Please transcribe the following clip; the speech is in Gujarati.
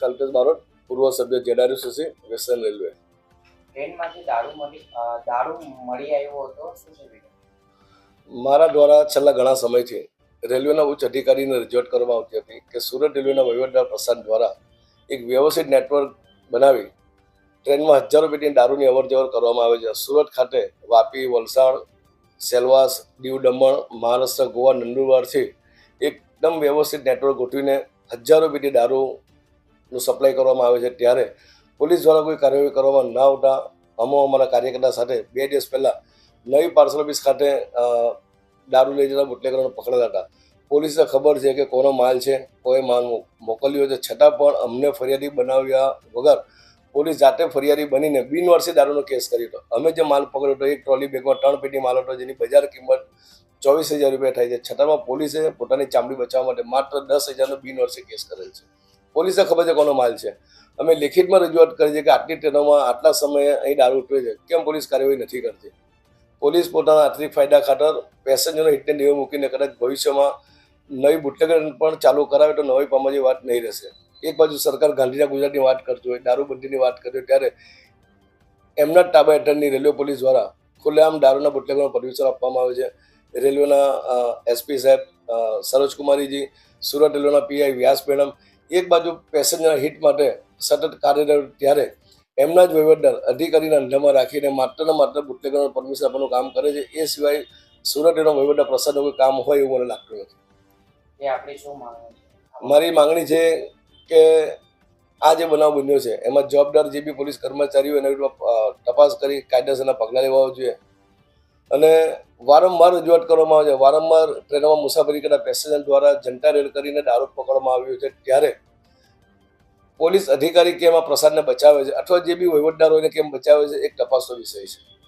કલ્પેશ બારોટ પૂર્વ સભ્ય જેડારી વેસ્ટર્ન રેલવે. ટ્રેનમાંથી દારૂ મળી દારૂ મળી આવ્યો હતો શું છે મારા દ્વારા છેલ્લા ઘણા સમયથી રેલવેના ઉચ્ચ અધિકારીને રજૂઆત કરવામાં આવતી હતી કે સુરત રેલવેના વહીવટદાર પ્રશાંત દ્વારા એક વ્યવસ્થિત નેટવર્ક બનાવી ટ્રેનમાં હજારો પેટીની દારૂની અવર જવર કરવામાં આવે છે. સુરત ખાતે વાપી વલસાડ સેલવાસ દીવ દમણ મહારાષ્ટ્ર ગોવા નંદુરબારથી એકદમ વ્યવસ્થિત નેટવર્ક ગોઠવીને હજારો પેટી દારૂનું સપ્લાય કરવામાં આવે છે ત્યારે પોલીસ દ્વારા કોઈ કાર્યવાહી કરવામાં ના આવતા અમો અમારા કાર્યકર્તા સાથે બે દિવસ પહેલાં નવી પાર્સલ ઓફિસ ખાતે દારૂ લઈ જતા બુટલેકરોને પકડેલા હતા. પોલીસને ખબર છે કે કોનો માલ છે, કોઈ માલ મોકલ્યો છે, છતાં પણ અમને ફરિયાદી બનાવ્યા વગર પોલીસ જાતે ફરિયાદી બનીને બિનવારસી દારૂનો કેસ કર્યો હતો. અમે જે માલ પકડ્યો હતો એક ટ્રોલી બેગમાં ત્રણ પેટી માલ હતો, જેની બજાર કિંમત ચોવીસ હજાર રૂપિયા થાય છે. છતાં પણ પોલીસે પોતાની ચામડી બચાવવા માટે માત્ર દસ હજારનો બિનવારસી કેસ કરેલ છે. પોલીસે ખબર છે કોનો માલ છે. અમે લેખિતમાં રજૂઆત કરી છે કે આટલી ટ્રેનોમાં આટલા સમયે અહીં દારૂ ઉઠવે છે. કેમ પોલીસ કાર્યવાહી નથી કરતી? પોલીસ પોતાના આર્થિક ફાયદા ખાતર પેસેન્જરનો હિટને નિયમ મૂકીને કદાચ ભવિષ્યમાં નવી બુટલેગર પણ ચાલુ કરાવે તો નવી પામવાની વાત નહીં રહેશે. એક બાજુ સરકાર ગાંધીના ગુજરાતની વાત કરતી હોય, દારૂબંધીની વાત કરતી હોય, ત્યારે એમના ટાબા હેઠળની રેલવે પોલીસ દ્વારા ખુલ્લેઆમ દારૂના બુટલેગરને પરમિશન આપવામાં આવે છે. રેલવેના એસપી સાહેબ સરોજકુમારીજી, સુરત રેલવેના પીઆઈ વ્યાસ મેડમ એક બાજુ પેસેન્જરના હિટ માટે સતત કાર્યરત ત્યારે એમના જ વહીવટદાર અધિકારીને અંધામાં રાખીને માત્ર ને માત્ર બુટલેગરને પરમિશન આપવાનું કામ કરે છે. એ સિવાય સુરત એનો વહીવટદાર પ્રસાદનો કોઈ કામ હોય એવું મને લાગતું નથી. શું મારી માંગણી છે કે આ જે બનાવ બન્યો છે એમાં જવાબદાર જે બી પોલીસ કર્મચારીઓ એના તપાસ કરી કાયદેસરના પગલાં લેવા જોઈએ. અને વારંવાર રજૂઆત કરવામાં આવે છે. વારંવાર ટ્રેનોમાં મુસાફરી કરતા પેસેન્જર દ્વારા જનતા રેલ કરીને દારૂ પકડવામાં આવ્યો છે. ત્યારે પોલીસ અધિકારી કેમ આ પ્રસાદને બચાવે છે? અથવા જે બી વહીવટદારોને કેમ બચાવે છે? એક તપાસનો વિષય છે.